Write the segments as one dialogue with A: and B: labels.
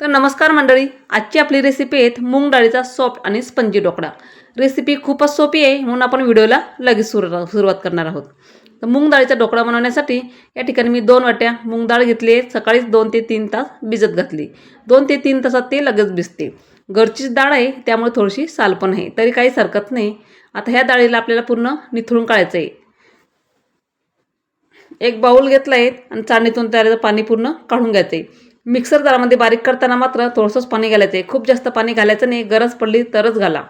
A: तर नमस्कार मंडळी आजची आपली रेसिपी आहेत मूग डाळीचा सॉफ्ट आणि स्पंजी ढोकळा. रेसिपी खूपच सोपी आहे म्हणून आपण व्हिडिओला लगेच सुरू सुरुवात करणार आहोत. तर मूग डाळीचा ढोकळा बनवण्यासाठी या ठिकाणी मी दोन वाट्या मूग डाळ घेतली आहे. सकाळीच दोन ते तीन तास भिजत घातली. दोन ते तीन तासात ते लगेच भिजते. घरचीच डाळ आहे त्यामुळे थोडीशी साल पण आहे. तरी काहीच हरकत नाही. आता ह्या डाळीला आपल्याला पूर्ण निथळून काढायचं आहे एक बाऊल घेतला आहे आणि चाळणीतून त्याला पाणी पूर्ण काढून घ्यायचं आहे मिक्सर जारामध्ये बारीक करताना मात्र थोडंसंच पाणी घालायचं आहे खूप जास्त पाणी घालायचं नाही गरज पडली तरच घाला.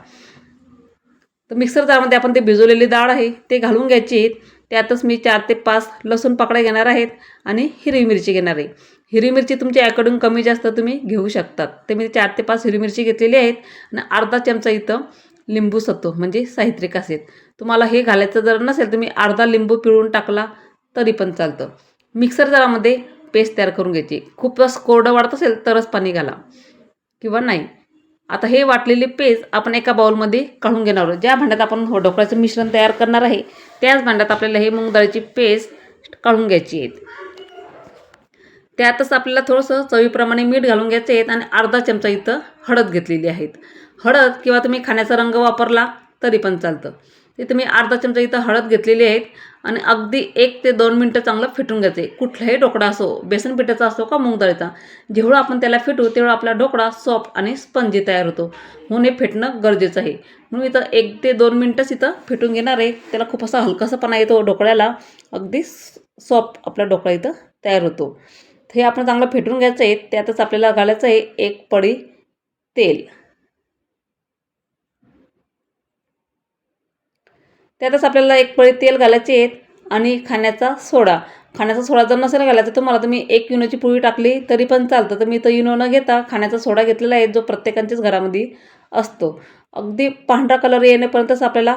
A: तर मिक्सर जारमध्ये आपण ते भिजवलेली डाळ आहे ते घालून घ्यायची त्यातच मी चार ते पाच लसूण पाकळ्या घेणार आहेत आणि हिरवी मिरची घेणार आहे. हिरवी मिरची तुमच्या याकडून कमी जास्त तुम्ही घेऊ शकतात. ते मी चार ते पाच हिरवी मिरची घेतलेली आहेत आणि अर्धा चमचा इथं लिंबू सत्व म्हणजे साहित्रिक असेल. तुम्हाला हे घालायचं जर नसेल तुम्ही अर्धा लिंबू पिळून टाकला तरी पण चालतं. मिक्सर जारामध्ये पेस्ट तयार करून घ्यायची. खूपच कोरडं वाढत असेल तरच पाणी घाला. किंवा नाही. आता हे वाटलेले पेज आपण एका बाउलमध्ये काढून घेणार आहोत. ज्या भांड्यात आपण ढोकळ्याचं मिश्रण तयार करणार आहे त्याच भांड्यात आपल्याला हे मूग डाळीची पेस्ट काढून घ्यायची आहेत. त्यातच आपल्याला थोडंसं चवीप्रमाणे मीठ घालून घ्यायचे आहेत आणि अर्धा चमचा इथं हळद घेतलेली आहेत. हळद किंवा तुम्ही खाण्याचा रंग वापरला तरी पण चालतं. ते तुम्ही अर्धा चमचा इथं हळद घेतलेली आहेत. आणि अगदी एक ते दोन मिनटं चांगलं फिटून घ्यायचे कुठलाही ढोकळा असो बेसन पिठाचा असो का मूग जेवढं आपण त्याला फिटू तेवढा आपला ढोकळा सॉफ्ट आणि स्पंजी तयार होतो. म्हणून हे फेटणं गरजेचं आहे. म्हणून इथं एक ते दोन मिनटंच इथं फेटून घेणार आहे. त्याला खूप असा हलकासापणा येतो ढोकळ्याला. अगदी सॉफ्ट आपला ढोकळा इथं तयार होतो. हे आपण चांगलं फेटून घ्यायचं आहे. त्यातच आपल्याला घालायचं आहे एक पडी तेल. त्यातच आपल्याला एक पळी तेल घालायचे आहेत आणि खाण्याचा सोडा. खाण्याचा सोडा जर नसेल घालायचा तुम्हाला तुम्ही एक युनोची पोळी टाकली तरी पण चालतं. तर मी तर युनो न घेता खाण्याचा सोडा घेतलेला आहे जो प्रत्येकाच्याच घरामध्ये असतो. अगदी पांढरा कलर येण्यापर्यंतच आपल्याला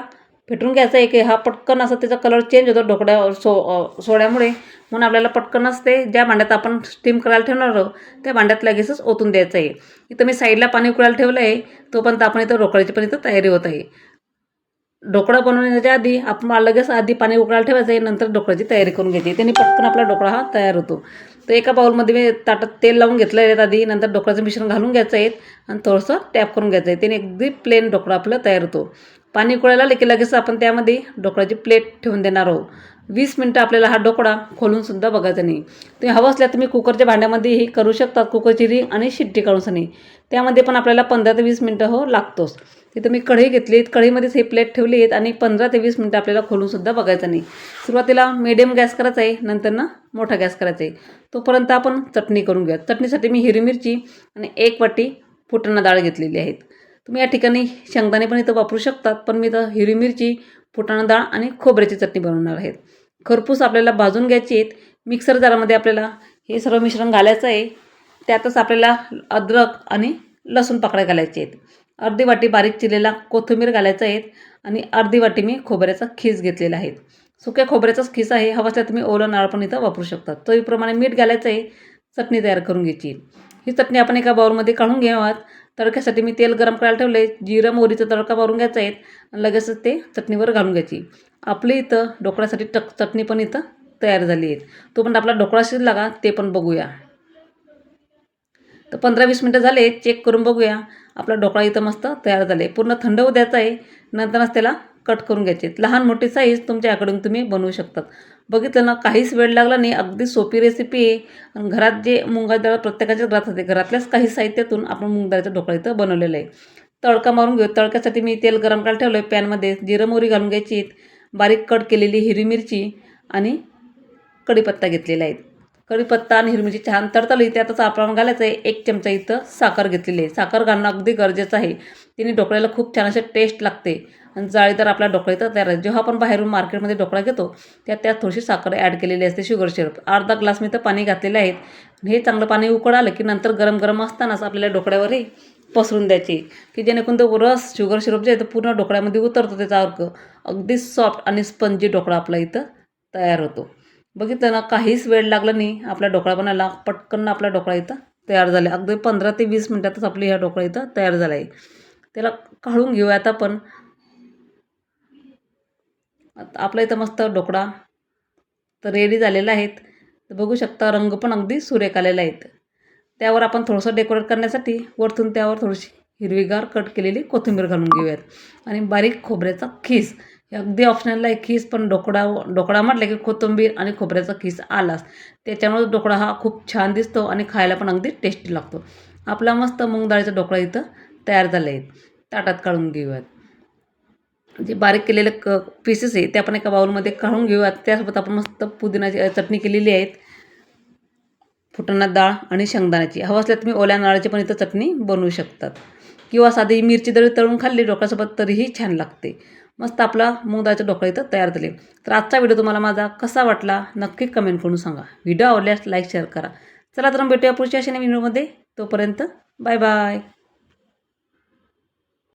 A: फेटून घ्यायचा आहे की हा पटकन असं त्याचा कलर चेंज होतो ढोकळ्या सो सोड्यामुळे. म्हणून आपल्याला पटकन असते. ज्या भांड्यात आपण स्टीम करायला ठेवणार आहोत त्या भांड्यात लगेचच ओतून द्यायचं आहे. इथं मी साईडला पाणी उकळायला ठेवलं आहे तोपर्यंत आपण इथं ढोकळ्याची पण इथं तयारी होत आहे. ढोकळा बनवण्याच्या आधी आपण लगेच आधी पाणी उकळायला ठेवायचं आहे नंतर ढोकळ्याची तयारी करून घ्यायची त्याने पटकन आपला ढोकळा हा तयार होतो. तर एका बाउलमध्ये मी ताटात तेल लावून घेतलं आहे आधी नंतर ढोकळ्याचं मिश्रण घालून घ्यायचं आहे आणि थोडंसं टॅप करून घ्यायचं आहे. त्याने अगदी प्लेन ढोकळा आपलं तयार होतो. पाणी उकळायला की लगेच आपण त्यामध्ये ढोकळ्याची प्लेट ठेवून देणार आहोत. वीस मिनटं आपल्याला हा ढोकळा खोलूनसुद्धा बघायचा नाही. तुम्ही हवं असल्या तुम्ही कुकरच्या भांड्यामध्येही करू शकतात कुकरची री आणि शिट्टी काढूनसनी त्यामध्ये पण आपल्याला पंधरा ते वीस मिनटं हो लागतोच. तिथं मी कढई घेतली आहेत कढईमध्येच हे प्लेट ठेवली आहेत आणि पंधरा ते वीस मिनटं आपल्याला खोलूनसुद्धा बघायचं नाही. सुरुवातीला मिडियम गॅस करायचा आहे नंतर ना मोठा गॅस करायचा आहे. तोपर्यंत आपण चटणी करून घ्या चटणीसाठी मी हिरवी मिरची आणि एक वाटी फुटाणा डाळ घेतलेली आहेत. तुम्ही या ठिकाणी शेंगदाणे पण इथं वापरू शकतात पण मी इथं हिरवी मिरची फुटाणा डाळ आणि खोबऱ्याची चटणी बनवणार आहेत खरपूस आपल्याला भाजून घ्यायची आहेत. मिक्सर जारामध्ये आपल्याला हे सर्व मिश्रण घालायचं आहे. त्यातच आपल्याला अद्रक आणि लसूण पाकळ्या घालायचे आहेत. अर्धी वाटी बारीक चिरलेला कोथिंबीर घालायचं आहेत आणि अर्धी वाटी मी खोबऱ्याचा खीस घेतलेला आहे. सुक्या खोबऱ्याचाच खीस आहे. हवा असल्या तुम्ही ओलं नारळ पण इथं वापरू शकता. चवीप्रमाणे मीठ घालायचं आहे. चटणी तयार करून घ्यायची. ही चटणी आपण एका बाऊलमध्ये काढून घ्यावात तडक्यासाठी मी तेल गरम करायला ठेवलं आहे जिरं मोहरीचा तडका भरून घ्यायचा आहे आणि लगेचच ते चटणीवर घालून घ्यायची. आपली इथं ढोकळ्यासाठी टक चटणी पण इथं तयार झाली आहे. तो पण आपला ढोकळा शिजला का ते पण बघूया. तर पंधरा वीस मिनटं झाले चेक करून बघूया. आपला ढोकळा इथं मस्त तयार झाले पूर्ण थंड होऊ द्यायचा आहे. नंतरच त्याला कट करून घ्यायचे. लहान मोठी साईज तुमच्याकडून तुम्ही बनवू शकतात. बघितलं ना काहीच वेळ लागला नाही. अगदी सोपी रेसिपी आहे. आणि घरात जे मुंगा डाळ प्रत्येकाच्याच घरात होते घरातल्याच काही साहित्यातून आपण मुंगदाळीचा ढोकळा इथं बनवलेलं आहे. तडका मारून घेऊ. तडक्यासाठी मी तेल गरम करायला ठेवलं आहे पॅनमध्ये जिरं मोहरी घालून घ्यायची बारीक कट केलेली हिरवी मिरची आणि कढीपत्ता घेतलेला आहे. कढीपत्ता आणि हिरवी छान तडतळली त्यातच आपण घालायचं आहे एक चमचा इथं साखर घेतलेली आहे. साखर घालणं अगदी गरजेचं आहे. तिने ढोकळ्याला खूप छान असे टेस्ट लागते. आणि जाळीदार आपला ढोकळा इथं तयार आहे. जेव्हा आपण बाहेरून मार्केटमध्ये ढोकळा घेतो त्यात त्यात थोडीशी साखर ॲड केलेली असते. शुगर सिरप अर्धा ग्लास मी तर पाणी घातलेले आहेत हे चांगलं पाणी उकळ आलं की नंतर गरम गरम असतानाच आपल्याला ढोकळ्यावरही पसरून द्यायचे. की जेणेकरून तो रस शुगर सिरप जे आहे तो पूर्ण ढोकळ्यामध्ये उतरतो त्याचा अर्क. अगदी सॉफ्ट आणि स्पंजी ढोकळा आपला इथं तयार होतो. बघितलं ना काहीच वेळ लागला नाही. आपल्या ढोकळा बनायला पटकन आपला ढोकळा इथं तयार झाला. अगदी पंधरा ते वीस मिनटातच आपली ह्या ढोकळा इथं तयार झाला आहे. त्याला काढून घेऊया आता आपण. आपला इथं मस्त ढोकळा तर रेडी झालेला आहेत तर बघू शकता रंग पण अगदी सुरेख आलेला आहेत त्यावर आपण थोडंसं डेकोरेट करण्यासाठी वरतून त्यावर थोडीशी हिरवीगार कट केलेली कोथिंबीर घालून घेऊयात. आणि बारीक खोबऱ्याचा खीस. अगदी ऑप्शनला एक खीस पण ढोकळा ढोकळा म्हटलं की कोथिंबीर आणि खोबऱ्याचा खीस आलाच. त्याच्यामुळे ढोकळा हा खूप छान दिसतो आणि खायला पण अगदी टेस्टी लागतो. आपला मस्त मूग डाळीचा ढोकळा इथं तयार झाला आहे ताटात काढून घेऊयात. जे बारीक केलेले क पीसेस आहे ते आपण एका बाउलमध्ये काढून घेऊयात. त्यासोबत आपण मस्त पुदिनाची चटणी केलेली आहेत फुटाणा डाळ आणि शेंगदाण्याची. हवं असल्या तुम्ही ओल्या नाळाची पण इथं चटणी बनवू शकतात. किंवा साधी मिरची जरी तळून खाल्ली डोकळ्यासोबत तरीही छान लागते. मस्त आपला मूग डाळीचा ढोकळा इथं तयार झाले. तर आजचा व्हिडिओ तुम्हाला माझा कसा वाटला नक्की कमेंट करून सांगा. व्हिडिओ आवडल्यास लाईक शेअर करा. चला तर मग भेटूया पुढच्या अशा नवीन व्हिडिओमध्ये तोपर्यंत बाय बाय